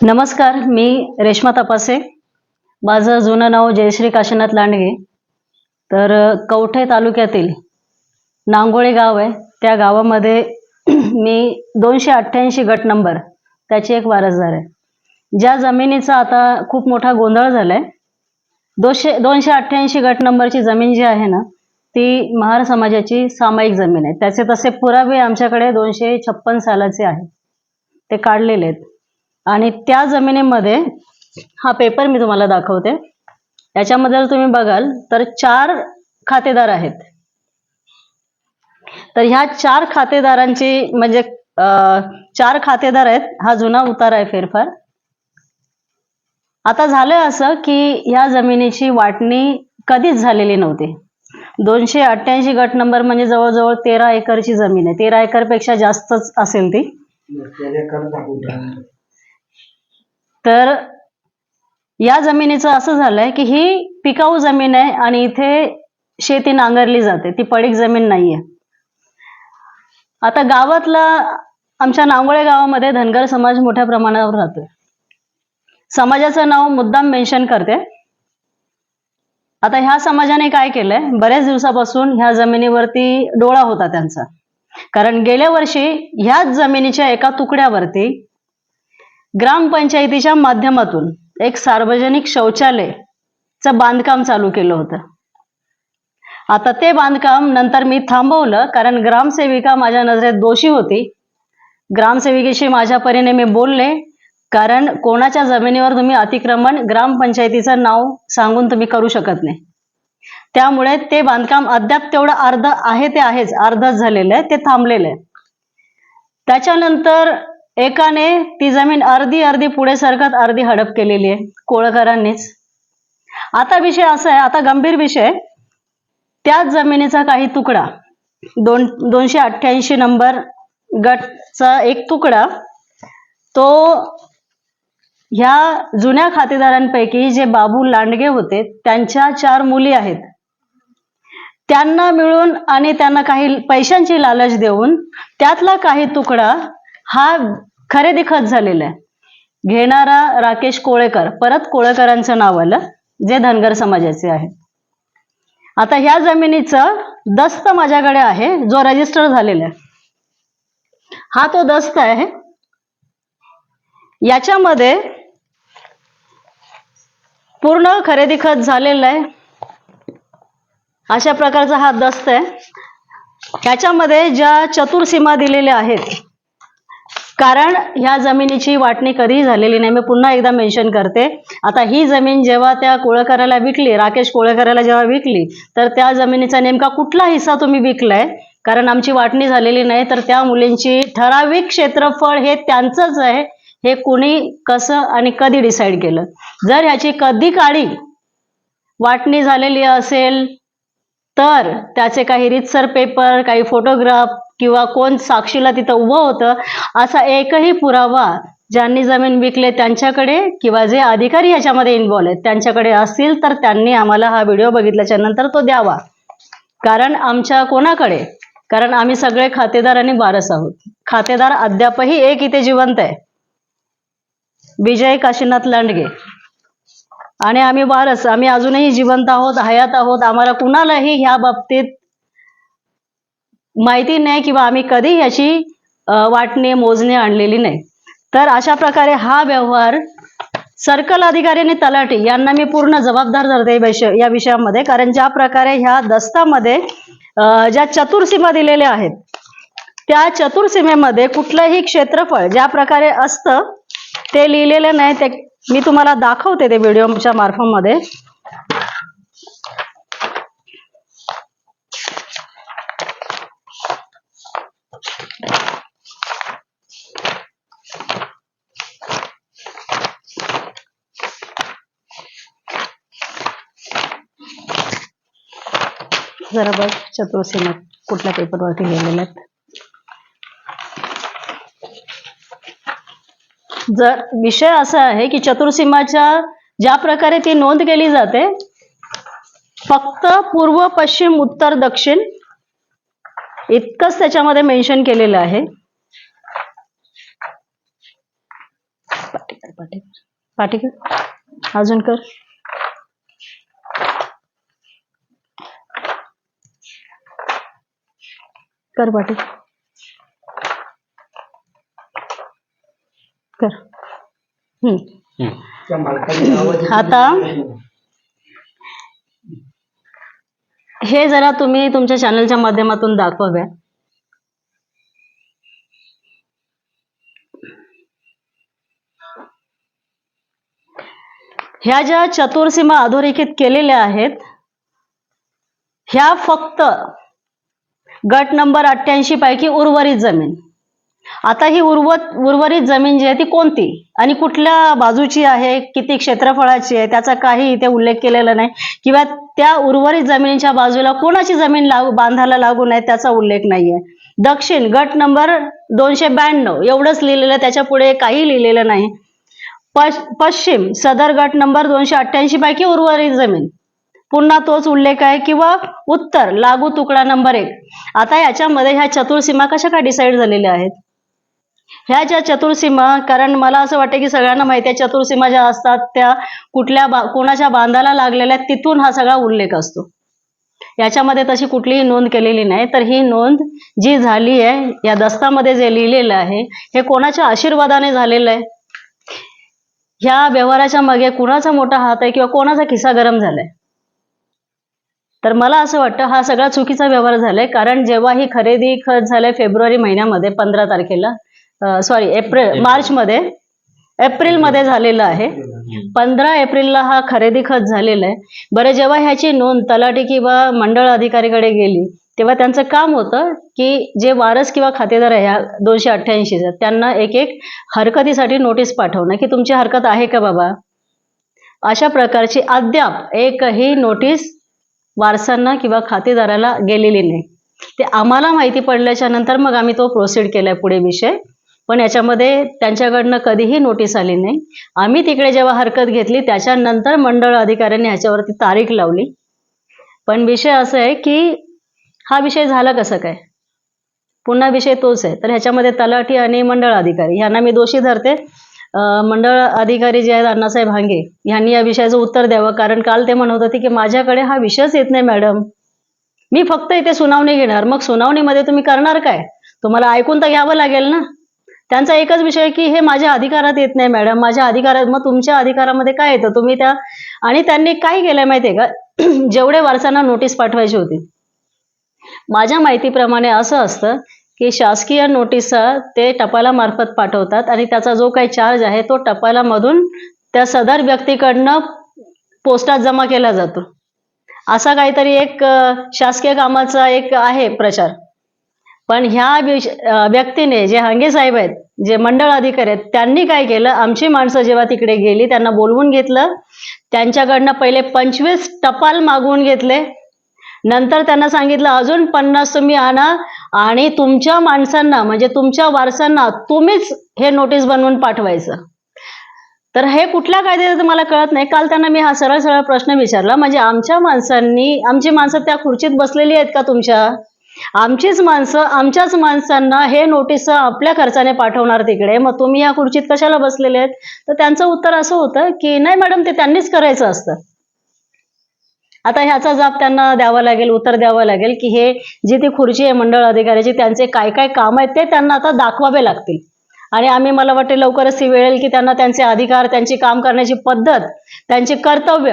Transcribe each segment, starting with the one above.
नमस्कार मी रेश्मा तपासे. माझं जुनं नाव जयश्री काशीनाथ लांडगे. तर कवठे तालुक्यातील नांगोळे गाव आहे. त्या गावामध्ये मी दोनशे अठ्ठ्याऐंशी गट नंबर त्याची एक वारसदार आहे. ज्या जमिनीचा आता खूप मोठा गोंधळ झाला आहे दोनशे दोनशे अठ्ठ्याऐंशी गट नंबरची जमीन जी आहे ना ती महार समाजाची सामायिक जमीन आहे. त्याचे तसे पुरावे आमच्याकडे दोनशे छप्पन सालाचे आहे ते काढलेले आहेत. आणि त्या जमिनीमध्ये हा पेपर मी तुम्हाला दाखवते. याच्यामध्ये जर तुम्ही बघाल तर चार खातेदार आहेत. तर ह्या चार खातेदारांची म्हणजे चार खातेदार आहेत हा जुना उतार आहे फेरफार. आता झालं असं की ह्या जमिनीची वाटणी कधीच झालेली नव्हती. दोनशे अठ्ठ्याऐंशी गट नंबर म्हणजे जवळजवळ तेरा एकरची जमीन आहे. तेरा एकरपेक्षा जास्तच असेल ती. तर या जमिनीचं असं झालंय की ही पिकाऊ जमीन आहे आणि इथे शेती नांगरली जाते. ती पडीक जमीन नाहीये. आता गावातला आमच्या नांगोळे गावामध्ये धनगर समाज मोठ्या प्रमाणावर राहतोय. समाजाचं नाव मुद्दाम मेन्शन करते. आता ह्या समाजाने काय केलंय? बऱ्याच दिवसापासून ह्या जमिनीवरती डोळा होता त्यांचा. कारण गेल्या वर्षी ह्याच जमिनीच्या एका तुकड्यावरती ग्रामपंचायतीच्या माध्यमातून एक सार्वजनिक शौचालय च बांधकाम चालू केलं होतं. आता ते बांधकाम नंतर मी थांबवलं कारण ग्रामसेविका माझ्या नजरेत दोषी होती. ग्रामसेविकेशी माझ्या परीने मी बोलले कारण कोणाच्या जमिनीवर तुम्ही अतिक्रमण ग्रामपंचायतीचं नाव सांगून तुम्ही करू शकत नाही. त्यामुळे ते बांधकाम अद्याप तेवढं अर्ध आहे ते आहेच अर्धच झालेलं आहे ते थांबलेलं आहे. त्याच्यानंतर एकाने ती जमीन अर्धी अर्धी पुढे सरकत अर्धी हडप केलेली आहे कोळकरांनीच. आता विषय असा आहे आता गंभीर विषय त्याच जमिनीचा काही तुकडा दोन दोनशे अठ्ठ्याऐंशी नंबर गटचा एक तुकडा तो ह्या जुन्या खातेदारांपैकी जे बाबू लांडगे होते त्यांच्या चार मुली आहेत. त्यांना मिळून आणि त्यांना काही पैशांची लालच देऊन त्यातला काही तुकडा हा खरेदी खत झालेला आहे. घेणारा राकेश कोळेकर परत कोळेकरांचं नाव आलं जे धनगर समाजाचे आहे. आता ह्या जमिनीचं दस्त माझ्याकडे आहे जो रजिस्टर झालेला आहे. हा तो दस्त आहे. याच्यामध्ये पूर्ण खरेदी खत झालेलं आहे. अशा प्रकारचा हा दस्त आहे. याच्यामध्ये ज्या चतुर्सीमा दिलेल्या आहेत कारण ह्या जमिनीची वाटणी कधीही झालेली नाही. मी पुन्हा एकदा मेन्शन करते. आता ही जमीन जेव्हा त्या कोळकराला विकली राकेश कोळकराला जेव्हा विकली तर त्या जमिनीचा नेमका कुठला हिस्सा तुम्ही विकलाय? कारण आमची वाटणी झालेली नाही तर त्या मुलींची ठराविक क्षेत्रफळ हे त्यांचंच आहे. हे कुणी कसं आणि कधी डिसाईड केलं? जर ह्याची कधी काळी वाटणी झालेली असेल तर त्याचे काही रितसर पेपर काही फोटोग्राफ किंवा कोण साक्षीला तिथं उभं होतं असा एकही पुरावा ज्यांनी जमीन विकले त्यांच्याकडे किंवा जे अधिकारी याच्यामध्ये इन्व्हॉल्व आहेत त्यांच्याकडे असतील तर त्यांनी आम्हाला हा व्हिडिओ बघितल्याच्या नंतर तो द्यावा. कारण आमच्या कोणाकडे? कारण आम्ही सगळे खातेदार आणि वारस आहोत. खातेदार अद्यापही एक इथे जिवंत आहे. विजय काशीनाथ लांडगे. आणि आम्ही वारस आम्ही अजूनही जिवंत आहोत हयात आहोत आम्हाला कुणालाही ह्या बाबतीत माहिती नाही किंवा आम्ही कधी याची वाटणे मोजणे आणलेली नाही. तर अशा प्रकारे हा व्यवहार सर्कल अधिकारी आणि तलाठी यांना मी पूर्ण जबाबदार धरते या विषय- या विषयामध्ये. कारण ज्या प्रकारे ह्या दस्तामध्ये ज्या चतुर्सीमा दिलेल्या आहेत त्या चतुर्सीमेमध्ये कुठलंही क्षेत्रफळ ज्या प्रकारे असतं ते लिहिलेलं नाही ते मी तुम्हाला दाखवते ते व्हिडिओच्या मार्फतमध्ये जरा बघ चतुर्सीमा कुठल्या पेपरवरती लिहिलेल्या आहेत. जर विषय असा आहे की चतुर्सीमाच्या ज्या प्रकारे ती नोंद केली जाते फक्त पूर्व पश्चिम उत्तर दक्षिण इतकंच त्याच्यामध्ये मेन्शन केलेलं आहे. पाटीकर पाटीकर अजून कर. कर पाटील कर. आता हे जरा तुम्ही तुमच्या चॅनलच्या माध्यमातून दाखवाव्या ह्या ज्या चतुर्सीमा अधोरेखित केलेल्या आहेत ह्या फक्त गट नंबर अठ्ठ्याऐंशी पैकी उर्वरित जमीन. आता ही उर्वत उर्वरित जमीन जी आहे ती कोणती? आणि कुठल्या बाजूची आहे? किती क्षेत्रफळाची आहे? त्याचा काही इथे उल्लेख केलेला नाही. किंवा त्या उर्वरित जमिनीच्या बाजूला कोणाची जमीन लागू बांधायला लागू नये त्याचा उल्लेख नाहीये. दक्षिण गट नंबर दोनशे ब्याण्णव. एवढंच लिहिलेलं आहे, त्याच्या पुढे काही लिहिलेलं नाही. पश- पश्चिम सदर गट नंबर दोनशे अठ्ठ्याऐंशी पैकी उर्वरित जमीन. पुन्हा तोच उल्लेख आहे किंवा उत्तर लागू तुकडा नंबर एक. आता याच्यामध्ये ह्या चतुर्सीमा कशा काय डिसाईड झालेल्या आहेत? ह्या ज्या चतुर्सीमा कारण मला असं वाटतं की सगळ्यांना माहिती आहे चतुर्सीमा ज्या असतात त्या कुठल्या बा कोणाच्या बांधाला लागलेल्या आहेत, तिथून हा सगळा उल्लेख असतो. याच्यामध्ये तशी कुठलीही नोंद केलेली नाही तर ही नोंद जी झाली आहे या दस्तामध्ये जे लिहिलेलं आहे हे कोणाच्या आशीर्वादाने झालेलं आहे? ह्या व्यवहाराच्या मागे कुणाचा मोठा हात आहे किंवा कोणाचा खिसा गरम झालाय? तर मला असं वाटतं हा सगळा चुकीचा व्यवहार झालाय. कारण जेव्हा ही खरेदी खत झालंय फेब्रुवारी महिन्यामध्ये पंधरा तारखेला सॉरी एप्रिल मार्च मध्ये एप्रिलमध्ये झालेलं आहे. पंधरा एप्रिलला हा खरेदी खत झालेला आहे. बरं जेव्हा ह्याची नोंद तलाठी किंवा मंडळ अधिकारीकडे गेली तेव्हा त्यांचं काम होतं की जे वारस किंवा खातेदार आहे ह्या दोनशे अठ्ठ्याऐंशीचा त्यांना एक एक हरकतीसाठी नोटीस पाठवणं की तुमची हरकत आहे का बाबा? अशा प्रकारची अद्याप एकही नोटीस वारसांना किंवा खातेदाराला गेलेली नाही. ते आम्हाला माहिती पडल्याच्या नंतर मग आम्ही तो प्रोसीड केलाय पुढे विषय. पण याच्यामध्ये त्यांच्याकडनं कधीही नोटीस आली नाही. आम्ही तिकडे जेव्हा हरकत घेतली त्याच्यानंतर मंडळ अधिकाऱ्यांनी ह्याच्यावरती तारीख लावली. पण विषय असं आहे की हा विषय झाला कसं काय? पुन्हा विषय तोच आहे. तर ह्याच्यामध्ये तलाठी आणि मंडळ अधिकारी यांना मी दोषी धरते. मंडळ अधिकारी जे आहेत अण्णासाहेब हांगे यांनी या विषयाचं उत्तर द्यावं. कारण काल ते म्हणत होते की माझ्याकडे हा विषयच येत नाही मॅडम. मी फक्त इथे सुनावणी घेणार. मग सुनावणीमध्ये तुम्ही करणार काय? तुम्हाला ऐकून तर घ्यावं लागेल ना? त्यांचा एकच विषय की हे माझ्या अधिकारात येत नाही मॅडम. माझ्या अधिकारात मग तुमच्या अधिकारामध्ये काय येतं? तुम्ही त्या आणि त्यांनी काय केलंय माहितीये का? जेवढे वारसांना नोटीस पाठवायची होती. माझ्या माहितीप्रमाणे असं असतं की शासकीय नोटिसा ते टपालामार्फत पाठवतात आणि त्याचा जो काही चार्ज आहे तो टपालामधून त्या सदर व्यक्तीकडनं पोस्टात जमा केला जातो. असा काहीतरी एक शासकीय कामाचा एक आहे प्रचार. पण ह्या व्यक्तीने जे हांगे साहेब आहेत जे मंडळ अधिकारी आहेत त्यांनी काय केलं? आमची माणसं जेव्हा तिकडे गेली त्यांना बोलवून घेतलं. त्यांच्याकडनं पहिले पंचवीस टपाल मागवून घेतले. नंतर त्यांना सांगितलं अजून पन्नास तुम्ही आणा आणि तुमच्या माणसांना म्हणजे तुमच्या वारसांना तुम्हीच हे नोटीस बनवून पाठवायचं. तर हे कुठल्या कायद्याचं मला कळत नाही. काल त्यांना मी हा सरळ सरळ प्रश्न विचारला म्हणजे आमच्या माणसांनी आमची माणसं त्या खुर्चीत बसलेली आहेत का तुमच्या? आमचीच माणसं आमच्याच माणसांना हे नोटीस आपल्या खर्चाने पाठवणार तिकडे. मग तुम्ही या खुर्चीत कशाला बसलेले आहेत? तर त्यांचं उत्तर असं होतं की नाही मॅडम ते त्यांनीच करायचं असतं. आता ह्याचा जाब त्यांना द्यावा लागेल उत्तर द्यावं लागेल की हे जी ती खुर्ची आहे मंडळ अधिकाऱ्याची त्यांचे काय काय काम आहेत ते त्यांना आता दाखवावे लागतील. आणि आम्ही मला वाटते लवकरच ती वेळेल की त्यांना त्यांचे अधिकार त्यांची काम करण्याची पद्धत त्यांची कर्तव्य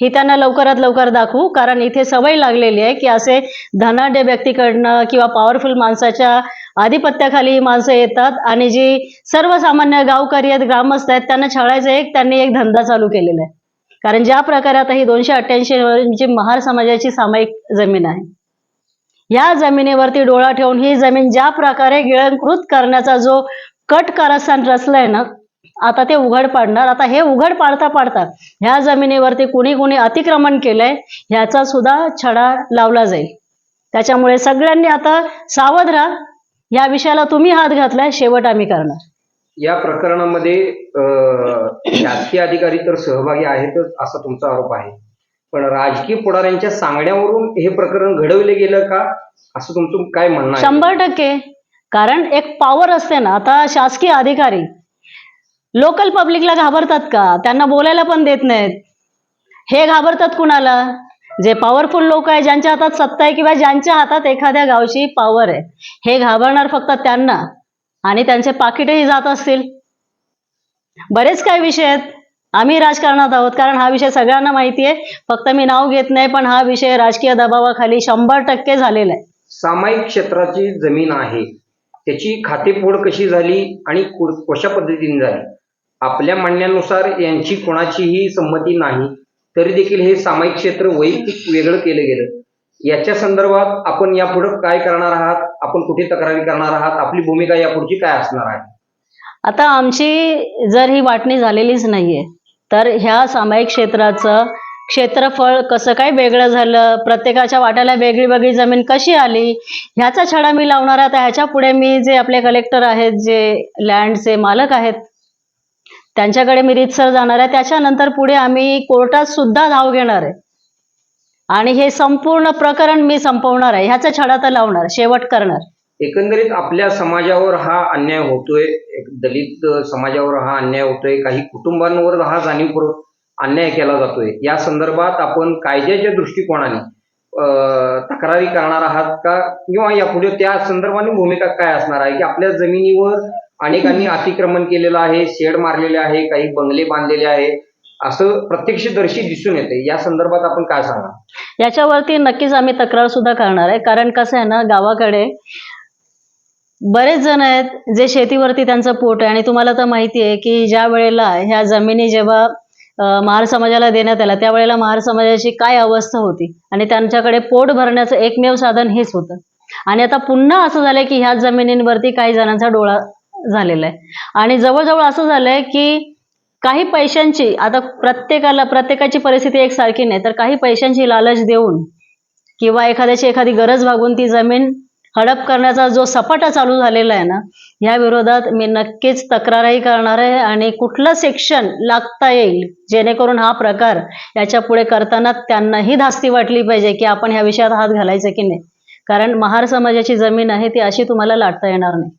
ही त्यांना लवकरात लवकर दाखवू. कारण इथे सवय लागलेली आहे की असे धनाढ्य व्यक्तीकडनं किंवा पॉवरफुल माणसाच्या आधिपत्याखाली ही माणसं येतात आणि जी सर्वसामान्य गावकरी आहेत ग्रामस्थ आहेत त्यांना छळायचं एक त्यांनी एक धंदा चालू केलेला आहे. कारण ज्या प्रकारे आता ही दोनशे अठ्ठ्याऐंशी जी महार समाजाची सामायिक जमीन आहे या जमिनीवरती डोळा ठेवून ही जमीन ज्या प्रकारे गिळंकृत करण्याचा जो कट कारस्थान रचलाय ना आता ते उघड पाडणार. आता हे उघड पाडता पाडता ह्या जमिनीवरती कुणी कुणी अतिक्रमण केलंय ह्याचा सुद्धा छडा लावला जाईल. त्याच्यामुळे सगळ्यांनी आता सावध राहा. या विषयाला तुम्ही हात घातलाय शेवट आम्ही करणार. या प्रकरणामध्ये शासकीय अधिकारी तर सहभागी आहेतच असा तुमचा आरोप आहे. पण राजकीय पुढाऱ्यांच्या सांगण्यावरून हे प्रकरण घडवले गेलं का? असं तुमचं काय म्हणणं शंभर टक्के. कारण एक पॉवर असते ना आता शासकीय अधिकारी लोकल पब्लिकला घाबरतात का? त्यांना बोलायला पण देत नाहीत. हे घाबरतात कुणाला? जे पॉवरफुल लोक आहे ज्यांच्या हातात सत्ता आहे किंवा ज्यांच्या हातात एखाद्या गावची पॉवर आहे हे घाबरणार फक्त त्यांना. आणि त्यांचे पाकिटही जात असतील. बरेच काही विषय आहेत. आम्ही राजकारणात आहोत कारण हा विषय सगळ्यांना माहिती आहे फक्त मी नाव घेत नाही पण हा विषय राजकीय दबावाखाली शंभर टक्के झालेला आहे. सामायिक क्षेत्राची जमीन आहे. त्याची खातेफोड कशी झाली आणि कशा पद्धतीने झाली? आपल्या म्हणण्यानुसार यांची कोणाचीही संमती नाही तरी देखील हे सामायिक क्षेत्र वैयक्तिक वेगळं केलं गेलं. याच्या संदर्भात आपण यापुढे काय करणार आहात? आपण कुठे तक्रारी करणार आहात? आपली भूमिका यापुढची काय असणार आहे? आता आमची जर ही वाटणी झालेलीच नाहीये तर ह्या सामायिक क्षेत्राचं क्षेत्रफळ कसं काय वेगळं झालं? प्रत्येकाच्या वाट्याला वेगळी वेगळी जमीन कशी आली? ह्याचा छडा मी लावणार आहे. आता ह्याच्या पुढे मी जे आपले कलेक्टर आहेत जे लँडचे मालक आहेत त्यांच्याकडे मी रितसर जाणार आहे. त्याच्यानंतर पुढे आम्ही कोर्टात सुद्धा धाव घेणार आहे. आणि हे संपूर्ण प्रकरण मी संपवणार आहे. ह्याचा छडा तर लावणार शेवट करणार. एकंदरीत आपल्या समाजावर हा अन्याय होतोय एक दलित समाजावर हा अन्याय होतोय काही कुटुंबांवर हा जाणीवपूर्वक अन्याय केला जातोय. या संदर्भात आपण कायद्याच्या दृष्टिकोनाने तक्रारी करणार आहात का? किंवा यापुढे त्या संदर्भाने भूमिका काय असणार आहे? की आपल्या जमिनीवर अनेकांनी अतिक्रमण केलेलं आहे शेड मारलेले आहे काही बंगले बांधलेले आहे असं प्रत्यक्षदर्शी दिसून येते. या संदर्भात आपण काय सांगा याच्यावरती नक्कीच आम्ही तक्रार सुद्धा करणार आहे. कारण कसं आहे ना गावाकडे बरेच जण आहेत जे शेतीवरती त्यांचं पोट आहे. आणि तुम्हाला तर माहिती आहे की ज्या वेळेला ह्या जमिनी जेव्हा महार समाजाला देण्यात आला त्यावेळेला महार समाजाची काय अवस्था होती? आणि त्यांच्याकडे पोट भरण्याचं एकमेव साधन हेच होतं. आणि आता पुन्हा असं झालंय की ह्या जमिनींवरती काही जणांचा डोळा झालेला आहे. आणि जवळजवळ असं झालंय की काही पैशांची आता प्रत्येकाला प्रत्येकाची परिस्थिती एकसारखी नाही तर काही पैशांची लालच देऊन किंवा एखाद्याची एखादी गरज भागून ती जमीन हडप करण्याचा जो सपाटा चालू झालेला आहे ना या विरोधात मी नक्कीच तक्रारही करणार आहे आणि कुठलं सेक्शन लागता येईल जेणेकरून हा प्रकार याच्यापुढे करताना त्यांनाही धास्ती वाटली पाहिजे की आपण ह्या विषयात हात घालायचा की नाही. कारण महार समाजाची जमीन आहे ती अशी तुम्हाला लाटता येणार नाही.